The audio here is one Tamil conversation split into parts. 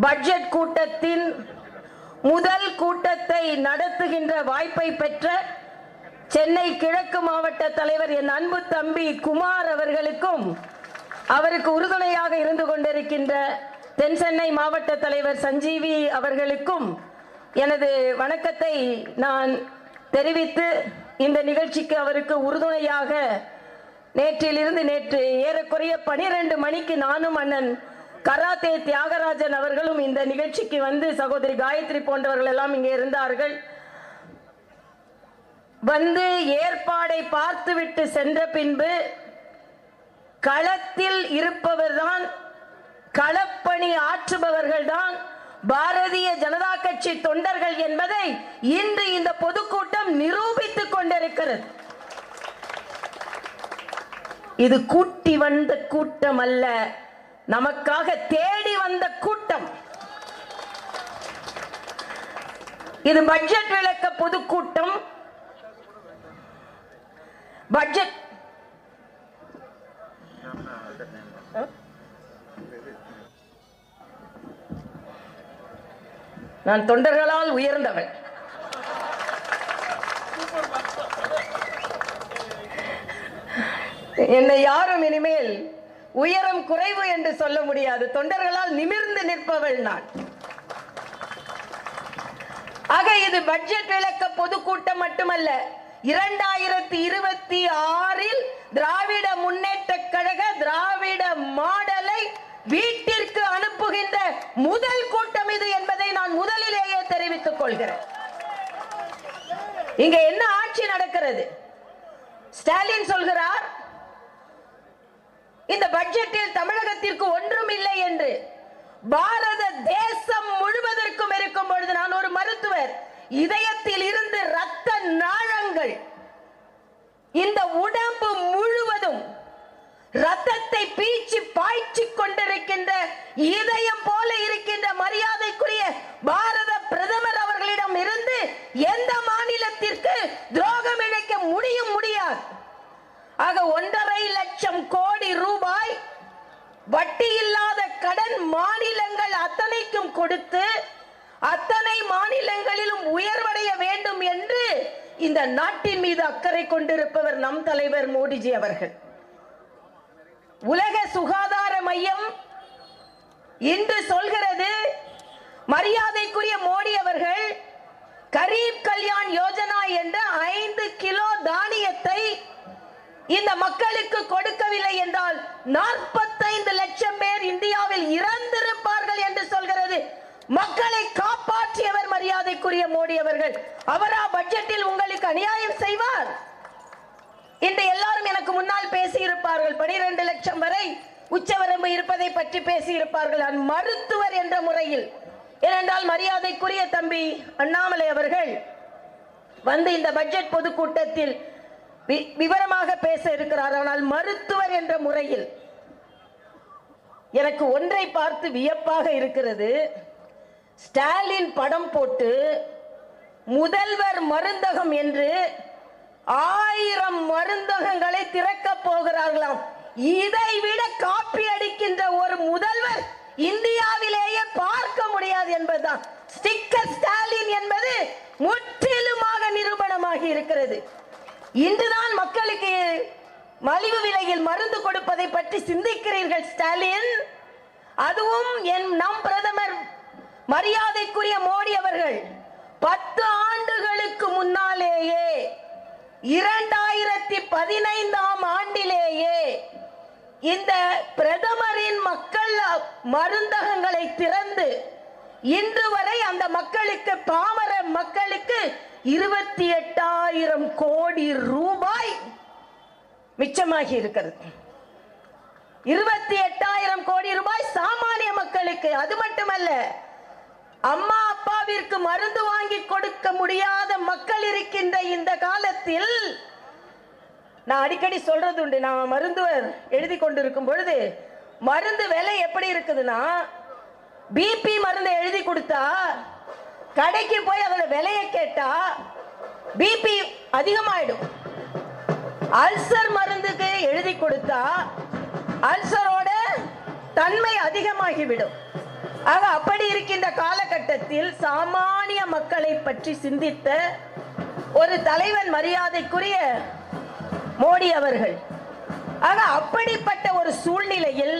பட்ஜெட் கூட்டத்தின் முதல் கூட்டத்தை நடத்துகின்ற வாய்ப்பை பெற்ற சென்னை கிழக்கு மாவட்ட தலைவர் என் அன்பு தம்பி குமார் அவர்களுக்கும் அவருக்கு உறுதுணையாக இருந்து கொண்டிருக்கின்ற தென் சென்னை மாவட்ட தலைவர் சஞ்சீவி அவர்களுக்கும் எனது வணக்கத்தை நான் தெரிவித்து இந்த நிகழ்ச்சிக்கு அவருக்கு உறுதுணையாக நேற்றிலிருந்து நேற்று ஏறக்குறைய பனிரெண்டு மணிக்கு நானும் அண்ணன் கராத்தே தியாகராஜன் அவர்களும் இந்த நிகழ்ச்சிக்கு வந்து சகோதரி காயத்ரி போன்றவர்கள் எல்லாம் இங்கே இருந்தார்கள். வந்து ஏற்பாடை பார்த்துவிட்டு சென்ற பின்பு களத்தில் இருப்பவர்தான் களப்பணி ஆற்றுபவர்கள்தான் பாரதிய ஜனதா கட்சி தொண்டர்கள் என்பதை இன்று இந்த பொதுக்கூட்டம் நிரூபித்துக் கொண்டிருக்கிறது. இது கூட்டி வந்த கூட்டம் அல்ல நமக்காக தேடி வந்த கூட்டம். இது பட்ஜெட் விளக்க பொதுக்கூட்டம். பட்ஜெட் நான் தொண்டர்களால் உயர்ந்தவள் என்னை யாரும் இனிமேல் உயரம் குறைவு என்று சொல்ல முடியாது. தொண்டர்களால் நிமிர்ந்து நிற்பவள் நான். ஆக இது பட்ஜெட் விளக்க பொதுக்கூட்டம் மட்டுமல்ல. இரண்டாயிரத்தி இருபத்தி ஆறில் திராவிட முன்னேற்ற கழக திராவிட மாடலை வீட்டிற்கு அனுப்புகின்ற முதல் கூட்டம் இது என்பதை நான் முதலிலேயே தெரிவித்துக் கொள்கிறேன். இங்க என்ன ஆட்சி நடக்கிறது? ஸ்டாலின் சொல்கிறார் இந்த பட்ஜெட்டில் தமிழகத்திற்கு ஒன்றும் இல்லை என்று பாரத தேசம் முழுவதற்கும் இருக்கும் பொழுது நான் ஒரு மருத்துவர். இதயத்தில் இருந்து ரத்த நாழங்கள் இந்த உடம்பு முழுவதும் ரத்தத்தை பீச்சி பாய்ச்சி கொண்டிருக்கின்ற இதயம் போல இருக்கின்ற மரியாதைக்குரிய பாரத பிரதமர் அவர்களிடம் இருந்து எந்த மாநிலத்திற்கு துரோகம் இழைக்க முடியும் முடியாது ஆக ஒன்றரை லட்சம் கோடி ரூபாய் வட்டி இல்லாத கடன் மாநிலங்கள் அத்தனைக்கும் கொடுத்து அத்தனை மாநிலங்களிலும் உயர்வடைய வேண்டும் என்று இந்த நாட்டின் மீது அக்கறை கொண்டிருப்பவர் நம் தலைவர் மோடிஜி அவர்கள். உலக சுகாதார மையம் இன்று சொல்கிறது மரியாதைக்குரிய மோடி அவர்கள் கரீப் கல்யாண் யோஜனா என்ற ஐந்து கிலோ தானியத்தை இந்த மக்களுக்கு கொடுக்கவில்லை என்றால் நாற்பத்தைந்து லட்சம் பேர் இந்தியாவில் இறந்திருப்பார்கள் என்று சொல்கிறது. மக்களை காப்பாற்றியவர் மரியாதைக்குரிய மோடி அவர்கள். அவரா பட்ஜெட்டில் உங்களுக்கு அநியாயம் செய்வார்? இன்று எல்லாரும் எனக்கு முன்னால் பேசி இருப்பார்கள் பனிரெண்டு லட்சம் வரை உச்சவரம்பு இருப்பதை பற்றி பேசி இருப்பார்கள் நான் மருத்துவர் என்ற முறையில். ஏனென்றால் மரியாதைக்குரிய தம்பி அண்ணாமலை அவர்கள் வந்து இந்த பட்ஜெட் பொதுக்கூட்டத்தில் விவரமாக பேச இருக்கிறார். ஆனால் மருத்துவர் என்ற முறையில் எனக்கு ஒன்றை பார்த்து வியப்பாக இருக்கிறது. ஸ்டாலின் படம் போட்டு முதல்வர் மருந்தகம் என்று ஆயிரம் மருந்தகங்களை திறக்க போகிறார்களாம். இதை விட காப்பி அடிக்கின்ற ஒரு முதல்வர் இந்தியாவிலேயே பார்க்க முடியாது என்பதுதான். ஸ்டிக்கர் ஸ்டாலின் என்பது முற்றிலுமாக நிரூபணமாகி இருக்கிறது. இன்றுதான் மக்களுக்கு மலிவு விலையில் மருந்து கொடுப்பதை பற்றி சிந்திக்கிறீர்கள் ஸ்டாலின். அதுவும் என் நம் பிரதமர் மரியாதைக்குரிய மோடி அவர்கள் பத்து ஆண்டுகளுக்கு முன்னாலேயே இரண்டாயிரத்தி பதினைந்தாம் ஆண்டிலேயே இந்த பிரதமரின் மக்கள் மருந்தகங்களை திறந்து இன்று வரை அந்த மக்களுக்கு பாமர மக்களுக்கு இருபத்தி எட்டாயிரம் கோடி ரூபாய் மிச்சமாகி இருக்கிறது. இருபத்தி எட்டாயிரம் கோடி ரூபாய் சாமானிய மக்களுக்கு. அது மட்டுமல்ல அம்மா அப்பாவிற்கு மருந்து வாங்கி கொடுக்க முடியாத மக்கள் இருக்கின்ற இந்த காலத்தில் நான் அடிக்கடி சொல்றது உண்டு. நான் மருந்துவர் எழுதி கொண்டிருக்கும் பொழுது மருந்து விலை எப்படி இருக்குதுன்னா பிபி மருந்து எழுதி கொடுத்தா கடைக்கு போய் அதோட விலையை கேட்டா பிபி அதிகமாயிடும். அல்சர் மருந்துக்கு எழுதி கொடுத்தா அல்சரோட தன்மை அதிகமாகிவிடும். ஆக அப்படி இருக்கின்ற காலகட்டத்தில் சாமானிய மக்களை பற்றி சிந்தித்த ஒரு தலைவன் மரியாதைக்குரிய மோடி அவர்கள். ஆக அப்படிப்பட்ட ஒரு சூழ்நிலையில்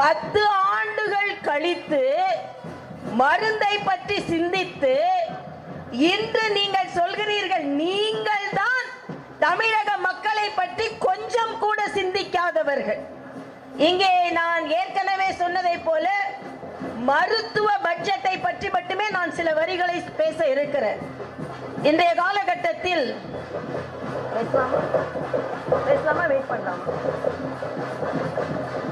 பத்து ஆண்டுகள் கழித்து மருந்தை பற்றி சிந்தித்து இன்று நீங்கள் சொல்கிறீர்கள் நீங்கள் தான் தமிழக மக்களை பற்றி கொஞ்சம் கூட சிந்திக்காதவர்கள். இங்கே நான் ஏற்கனவே சொன்னதைப் போல மருத்துவ பட்ஜெட்டை பற்றி மட்டுமே நான் சில வரிகளை பேச இருக்கிறேன். இன்றைய காலகட்டத்தில் பேசலாமா? பேசலாமா? வெயிட் பண்ணலாம்?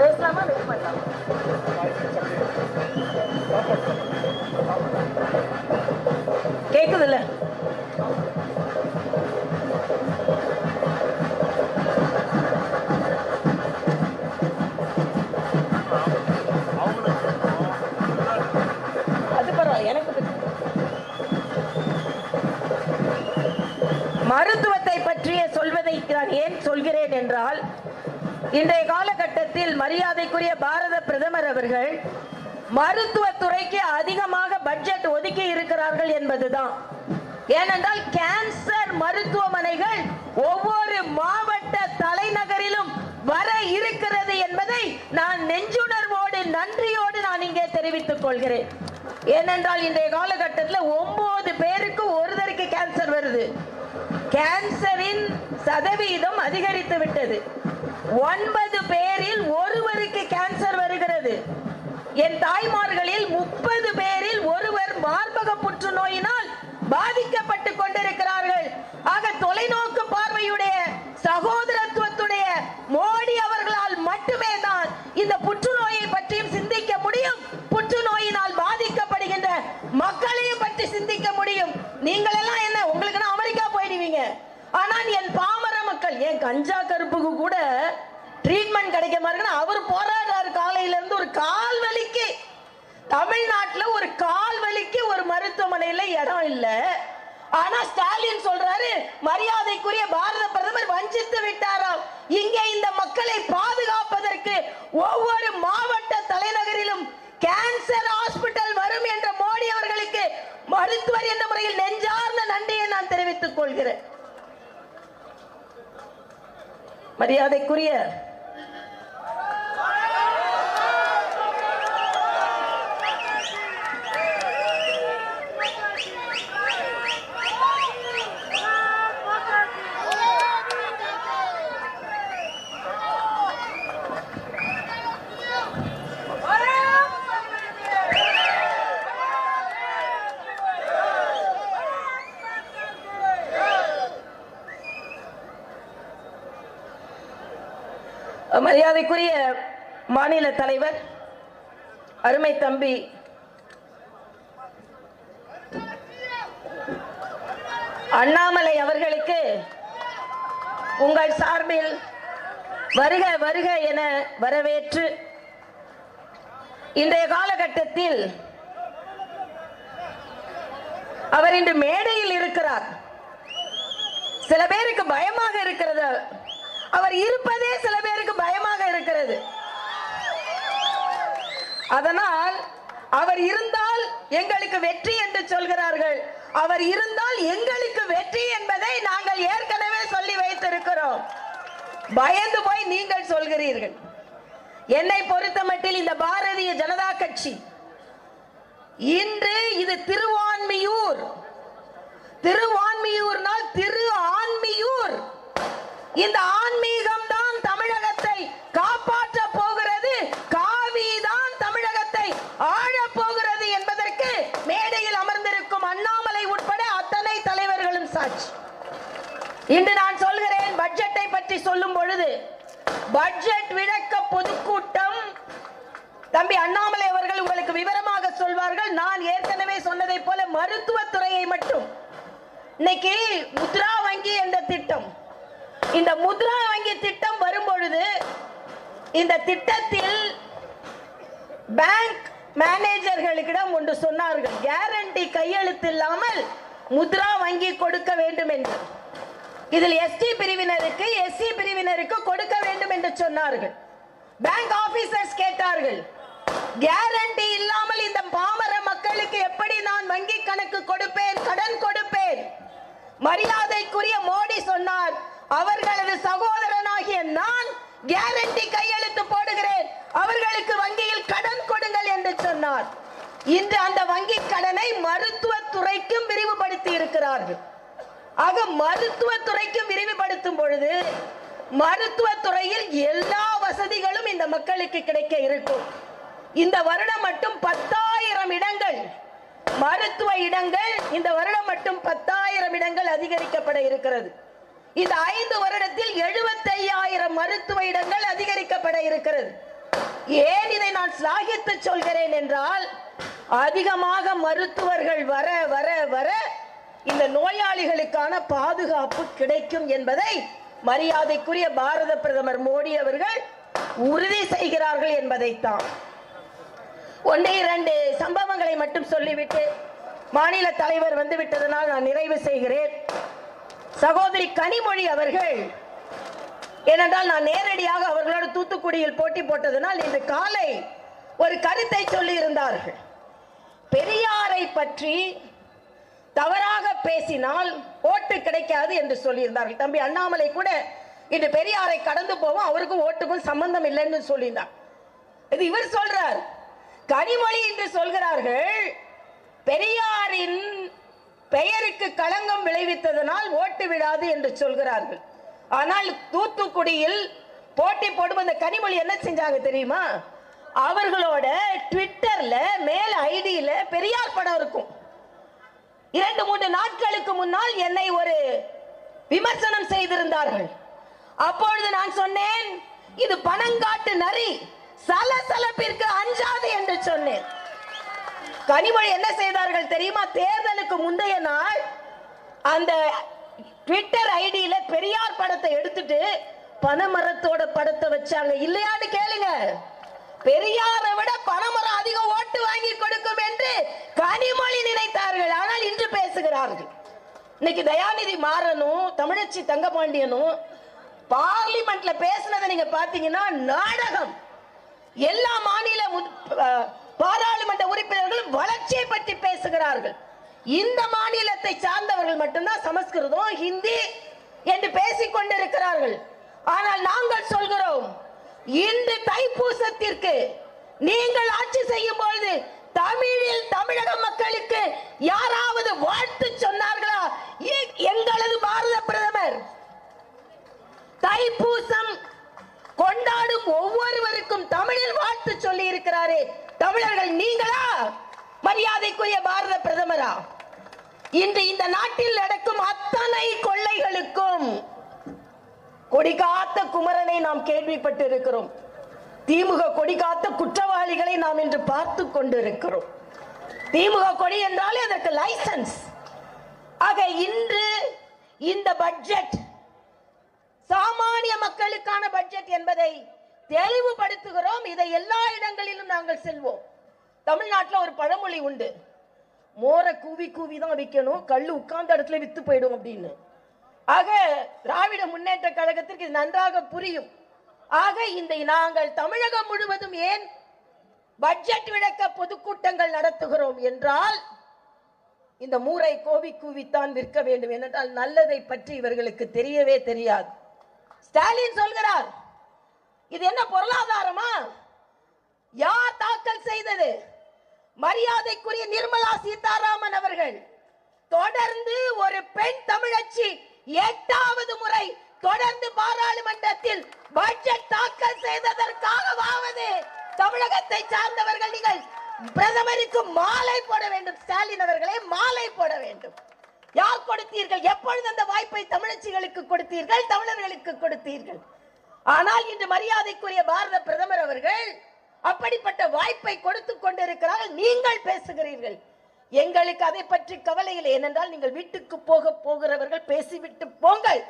பேசலாமா? வெயிட் இல்லை. மருத்துவத்தை பற்றிய சொல்வதை நான் ஏன் சொல்கிறேன் என்றால் இன்றைய காலகட்டத்தில் மரியாதைக்குரிய பாரத பிரதமர் அவர்கள் மருத்துவத்துறைக்கு அதிகமாக பட்ஜெட் ஒதுக்கி இருக்கிறார்கள் என்பதுதான். ஏனென்றால் கேன்சர் மருத்துவமனைகள் ஒவ்வொரு மாவட்ட தலைநகரிலும் வர இருக்கிறது என்பதை நான் நெஞ்சுணர்வோடு நன்றியோடு நான் இங்கே தெரிவித்துக் கொள்கிறேன். ஏனென்றால் இன்றைய காலகட்டத்தில் ஒன்பது பேருக்கு ஒருத்தருக்கு கேன்சர் வருது. கேன்சரின் சதவீதம் அதிகரித்து விட்டது. ஒன்பது பேரில் ஒருவருக்கு கேன்சர் வருகிறது. என் தாய்மார்களில் முப்பது பேரில் ஒருவர் மார்பக புற்றுநோயினால் பாதிக்கப்பட்டு கொண்டிருக்கிறார்கள். ஆக தொலைநோக்கு பார்வையுடைய சகோதரத்துவத்துடைய மோடி அவர்களால் மட்டுமே தான் இந்த புற்றுநோயை பற்றியும் சிந்திக்க முடியும். புற்றுநோயினால் பாதிக்கப்படுகின்ற மக்களையும் பற்றி சிந்திக்க முடியும். நீங்கள் எல்லாம் என்ன உங்களுக்கு அமெரிக்கா போயிடுவீங்க. ஆனால் என் பாமர மக்கள் என் கஞ்சா கருப்புக்கு கூட ட்ரீட்மெண்ட் கிடைக்க மாதிரி அவர் போராடுறாரு காலையில இருந்து ஒரு கால் வலிக்கு தமிழ்நாட்டுல ஒரு கால் வலிக்கு ஒரு மருத்துவமனையில இடம் இல்லை. ஆனா ஸ்டாலின் சொல்றாரு மரியாதைக்குரிய பாரத பிரதமர் வஞ்சித்து விட்டாராம். இங்கே இந்த மக்களை பாதுகாப்பதற்கு ஒவ்வொரு மாவட்ட தலைநகரிலும் கேன்சர் ஹாஸ்பிட்டல் வரும் என்ற மோடி அவர்களுக்கு மருத்துவர் என்ற முறையில் நெஞ்சார்ந்த நன்றியை நான் தெரிவித்துக் கொள்கிறேன். மரியாதைக்குரிய மரியாதைக்குரிய மாநில தலைவர் அருமை தம்பி அண்ணாமலை அவர்களுக்கு உங்கள் சார்பில் வருக வருக என வரவேற்று இன்றைய காலகட்டத்தில் அவர் இன்று மேடையில் இருக்கிறார். சில பேருக்கு பயமாக இருக்கிறது. அவர் இருப்பதே சில பேருக்கு பயமாக இருக்கிறது. அதனால் அவர் இருந்தால் எங்களுக்கு வெற்றி என்று சொல்கிறார்கள். அவர் இருந்தால் எங்களுக்கு வெற்றி என்பதை நாங்கள் ஏற்கனவே சொல்லி வைத்திருக்கிறோம். பயந்து போய் நீங்கள் சொல்கிறீர்கள். என்னை பொறுத்தமட்டில் இந்த பாரதிய ஜனதா கட்சி இன்று இது திருவான்மியூர். திருவான்மியூர்னால் திரு ஆ இந்த ஆன்மீகம் தான் தமிழகத்தை காப்பாற்ற போகிறது. காவி தான் தமிழகத்தை ஆழ போகிறது என்பதற்கு மேடையில் அமர்ந்திருக்கும் அண்ணாமலை உட்பட அத்தனை தலைவர்களும் சாட்சி. இன்று நான் சொல்கிறேன் பட்ஜெட்டை பற்றி சொல்லும் பொழுது பட்ஜெட் விளக்க பொதுக்கூட்டம். தம்பி அண்ணாமலை அவர்கள் உங்களுக்கு விவரமாக சொல்வார்கள். நான் ஏற்கனவே சொன்னதை போல மருத்துவத்துறையை மட்டும். இன்னைக்கு முத்ரா வங்கி என்ற திட்டம். இந்த முத்ரா வங்கி திட்டம் வரும் பொழுது இந்த திட்டத்தில் பேங்க் மேனேஜர்களுக்கிடம் ஒன்று சொன்னார்கள் கேரண்டி கையெழுத்து இல்லாமல் முத்ரா வங்கி கொடுக்க வேண்டும் என்று. இதில் எஸ்டி பிரிவினருக்கு எஸ்சி பிரிவினருக்கு கொடுக்க வேண்டும் என்று சொன்னார்கள். பேங்க் ஆபீசர்ஸ் கேட்டார்கள் கேரண்டி இல்லாமல் இந்த பாமர மக்களுக்கு எப்படி நான் வங்கி கணக்கு கொடுப்பேன் கடன் கொடுப்பேன்? மரியாதைக்குரிய மோடி சொன்னார் அவர்களது சகோதரனாகிய நான் கேரண்டி கையெழுத்து போடுகிறேன். அவர்களுக்கு வங்கியில் கடன் கொடுங்கள் என்று சொன்னார். இன்று அந்த வங்கி கடனை மருத்துவத்துறைக்கும் விரிவுபடுத்தி இருக்கிறார்கள். ஆக மருத்துவத்துறைக்கும் விரிவுபடுத்தும் பொழுது மருத்துவத்துறையில் எல்லா வசதிகளும் இந்த மக்களுக்கு கிடைக்க இருக்கும். இந்த வருடம் மட்டும் பத்தாயிரம் இடங்கள் மருத்துவ இடங்கள் இந்த வருடம் மட்டும் பத்தாயிரம் இடங்கள் அதிகரிக்கப்பட இருக்கிறது. இந்த ஐந்து வருடத்தில் எழுபத்தையாயிரம் மருத்துவ இடங்கள் அதிகரிக்கப்பட இருக்கிறது. ஏன் இதை நான் சாகித்து சொல்கிறேன் என்றால் அதிகமாக மருத்துவர்கள் வர வர வர இந்த நோயாளிகளுக்கான பாதுகாப்பு கிடைக்கும் என்பதை மரியாதைக்குரிய பாரத பிரதமர் மோடி அவர்கள் உறுதி செய்கிறார்கள் என்பதைத்தான். ஒன்றே இரண்டு சம்பவங்களை மட்டும் சொல்லிவிட்டு மாநில தலைவர் வந்து விட்டதனால் நான் நிறைவு செய்கிறேன். சகோதரி கனிமொழி அவர்கள். ஏனென்றால் நான் நேரடியாக அவர்களோடு தூத்துக்குடியில் போட்டி போட்டதனால் இன்று காலை ஒரு கருத்தை சொல்லி இருந்தார்கள் பெரியாரை பற்றி தவறாக பேசினால் ஓட்டு கிடைக்காது என்று சொல்லியிருந்தார்கள். தம்பி அண்ணாமலை கூட இன்று பெரியாரை கடந்து போவோம் அவருக்கும் ஓட்டுக்கும் சம்பந்தம் இல்லைன்னு சொல்லியிருந்தார். இது இவர் சொல்றார். கனிமொழி என்று சொல்கிறார்கள் பெரியாரின் பெயருக்கு களங்கம் விளைவித்ததனால் ஓட்டு விடாது என்று சொல்கிறார்கள். ஆனால் தூத்துக்குடியில் போட்டி போடும் அந்த கனிமொழி என்ன செஞ்சாங்க தெரியுமா? அவர்களோட ட்விட்டர்ல மேல் ஐடியில பெரியார் படம் இருக்கும். இரண்டு மூன்று நாட்களுக்கு முன்னால் என்னை ஒரு விமர்சனம் செய்திருந்தார்கள். அப்பொழுது நான் சொன்னேன் இது பணங்காட்டு நரி சலசலப்பிற்கு அஞ்சாது என்று சொன்னேன் கனிமொழி என்ன செய்தார்கள் தெரியுமா? தேர்தலுக்கு முந்தைய நாள் அந்த ட்விட்டர் ஐடியில பெரியார் படத்தை எடுத்துட்டு பனைமரத்தோட படத்தை வச்சாங்க. இல்லையான்னு கேளுங்க. பெரியாரை விட பனைமரம் அதிக ஓட்டு வாங்கி கொடுக்கும் என்று கனிமொழி நினைத்தார்கள். ஆனால் இன்று பேசுகிறார்கள். இன்னைக்கு தயாநிதி மாறனும் தமிழச்சி தங்கபாண்டியனும் பார்லிமெண்ட்ல பேசுனதை நீங்க பாத்தீங்கன்னா நாடகம். எல்லா மாநில பாராளுமன்ற உறுப்பினர்கள் வளர்ச்சியை பற்றி பேசுகிறார்கள். இந்த மாநிலத்தை சார்ந்தவர்கள் மட்டும்தான் சமஸ்கிருதம் ஹிந்தி என்று பேசிக் கொண்டிருக்கிறார்கள். ஆனால் நாங்கள் சொல்கிறோம் இன்று தைப்பூசத்திற்கு நீங்கள் ஆட்சி செய்யும் பொழுது தமிழில் தமிழக மக்களுக்கு யாராவது வாழ்த்து சொன்னார்களா? எங்களது பாரத பிரதமர். தைப்பூசம் கொண்டாடும் ஒவ்வொருவருக்கும் தமிழில் வாழ்த்து சொல்லி இருக்கிறாரே. தமிழர்கள் நீங்களா? மரியாதைக்குரிய பாரத பிரதமரா? இன்று இந்த நாட்டில் நடக்கும் அத்தனை கொள்ளைகளுக்கும் கொடிகாத்த குமரனை நாம் கேள்விப்பட்டு இருக்கிறோம் திமுக கொடிகாத்த குற்றவாளிகளை நாம் இன்று பார்த்து கொண்டிருக்கிறோம். திமுக கொடி என்றாலே அதற்கு லைசன்ஸ். ஆக இன்று இந்த பட்ஜெட் சாமானிய மக்களுக்கான பட்ஜெட் என்பதை தெளிவுபடுத்துகிறோம். இதை எல்லா இடங்களிலும் நாங்கள் செல்வோம். தமிழ்நாட்டில் ஒரு பழமொழி உண்டு. மோரை கூவி கூவி தான் விற்கணும் கல் உட்கார்ந்த இடத்துல வித்து போயிடும் அப்படின்னு. ஆக திராவிட முன்னேற்ற கழகத்திற்கு இது நன்றாக புரியும். ஆக இந்த நாங்கள் தமிழகம் முழுவதும் ஏன் பட்ஜெட் விளக்க பொதுக்கூட்டங்கள் நடத்துகிறோம் என்றால் இந்த மூரை கோவி கூவித்தான் விற்க வேண்டும். என்றால் நல்லதை பற்றி இவர்களுக்கு தெரியவே தெரியாது. ஸ்டாலின் சொல்கிறார் இது என்ன பொருளாதாரமா? யார் தாக்கல் செய்தது? மரியாதைக்குரிய நிர்மலா சீதாராமன் அவர்கள் தொடர்ந்து ஒரு பெண் தமிழச்சி எட்டாவது முறை தொடர்ந்து பாராளுமன்றத்தில் பட்ஜெட் தாக்கல் செய்ததற்காகவாவது தமிழகத்தை சார்ந்தவர்கள் நீங்கள் பிரதமருக்கு மாலை போட வேண்டும். ஸ்டாலின் அவர்களே மாலை போட வேண்டும். யார் கொடுத்தீர்கள்? எப்பொழுது அந்த வாய்ப்பை தமிழச்சிகளுக்கு கொடுத்தீர்கள் தமிழர்களுக்கு கொடுத்தீர்கள்? ஆனால் இன்று மரியாதைக்குரிய பாரத பிரதமர் அவர்கள் அப்படிப்பட்ட வாய்ப்பை கொடுத்து கொண்டிருக்கிறார்கள். நீங்கள் பேசுகிறீர்கள். எங்களுக்கு அதை பற்றி கவலை இல்லை. ஏனென்றால் நீங்கள் வீட்டுக்கு போக போகிறவர்கள் பேசிவிட்டு போங்கள்.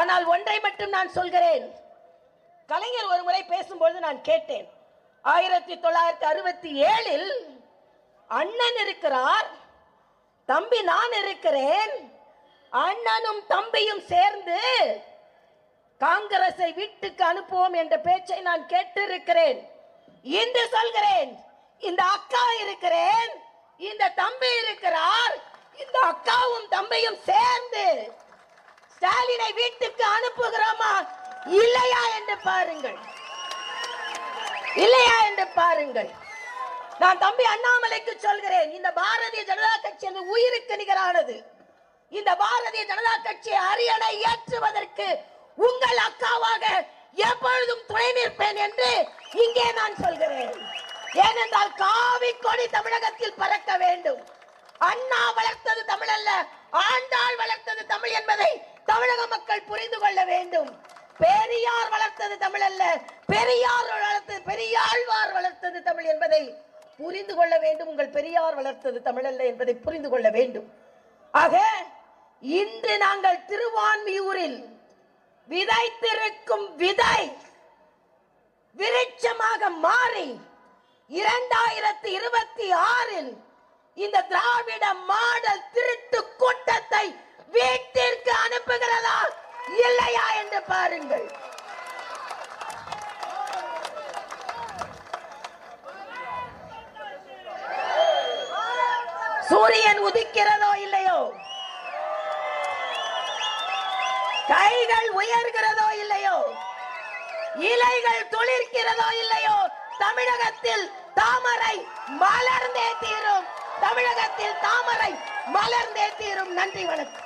ஆனால் ஒன்றை மட்டும் நான் சொல்கிறேன். கலைஞர் ஒரு முறை பேசும்பொழுது நான் கேட்டேன். ஆயிரத்தி தொள்ளாயிரத்தி அறுபத்தி ஏழில் அண்ணன் இருக்கிறார். தம்பி நான் இருக்கிறேன். அண்ணனும் தம்பியும் சேர்ந்து காங்கிரஸை வீட்டுக்கு அனுப்புவோம் என்ற பேச்சை நான் கேட்டிருக்கிறேன். இன்று சொல்கிறேன் இந்த அக்கா இருக்கிறேன் இந்த தம்பி இருக்கிறார் இந்த அக்காவும் தம்பியும் சேர்ந்து ஸ்டாலினை வீட்டுக்கு அனுப்புகிறோமா? இல்லையா என்று பாருங்கள். இல்லையா என்று பாருங்கள். நான் தம்பி அண்ணாமலைக்கு சொல்கிறேன் இந்த பாரதிய ஜனதா கட்சி அது உயிருக்கு நிகரானது. இந்த பாரதிய ஜனதா கட்சி அரியணை ஏற்றுவதற்கு உங்கள் அக்காவாக எப்பொழுதும் துணை நிற்பேன் என்று இங்கே நான் சொல்கிறேன். ஏனென்றால் காவி கொடி தமிழகத்தில் பறக்க வேண்டும். அண்ணா வளர்த்தது தமிழ் அல்ல ஆண்டாள் வளர்த்தது தமிழ் என்பதை தமிழக மக்கள் புரிந்து கொள்ள வேண்டும். பெரியார் வளர்த்தது தமிழ் அல்ல பெரியார் வளர்த்தது பெரியாழ்வார் வளர்த்தது தமிழ் என்பதை புரிந்து கொள்ள வேண்டும். உங்கள் பெரியார் வளர்த்தது தமிழல்ல என்பதை புரிந்து கொள்ள வேண்டும். ஆக இன்று நாங்கள் திருவான்மியூரில் விதைத்திருக்கும் விதை விருட்சமாக மாறி இரண்டாயிரத்தி இருபத்தி ஆறில் இந்த திராவிட மாடல் திருட்டு கூட்டத்தை வீட்டிற்கு அனுப்புகிறதா? இல்லையா என்று பாருங்கள். சூரியன் உதிக்கிறதோ இல்லையோ? கைகள் உயர்கிறதோ இல்லையோ? இலைகள் துளிர்க்கிறதோ இல்லையோ? தமிழகத்தில் தாமரை மலர்ந்தே தீரும். தமிழகத்தில் தாமரை மலர்ந்தே தீரும். நன்றி வணக்கம்.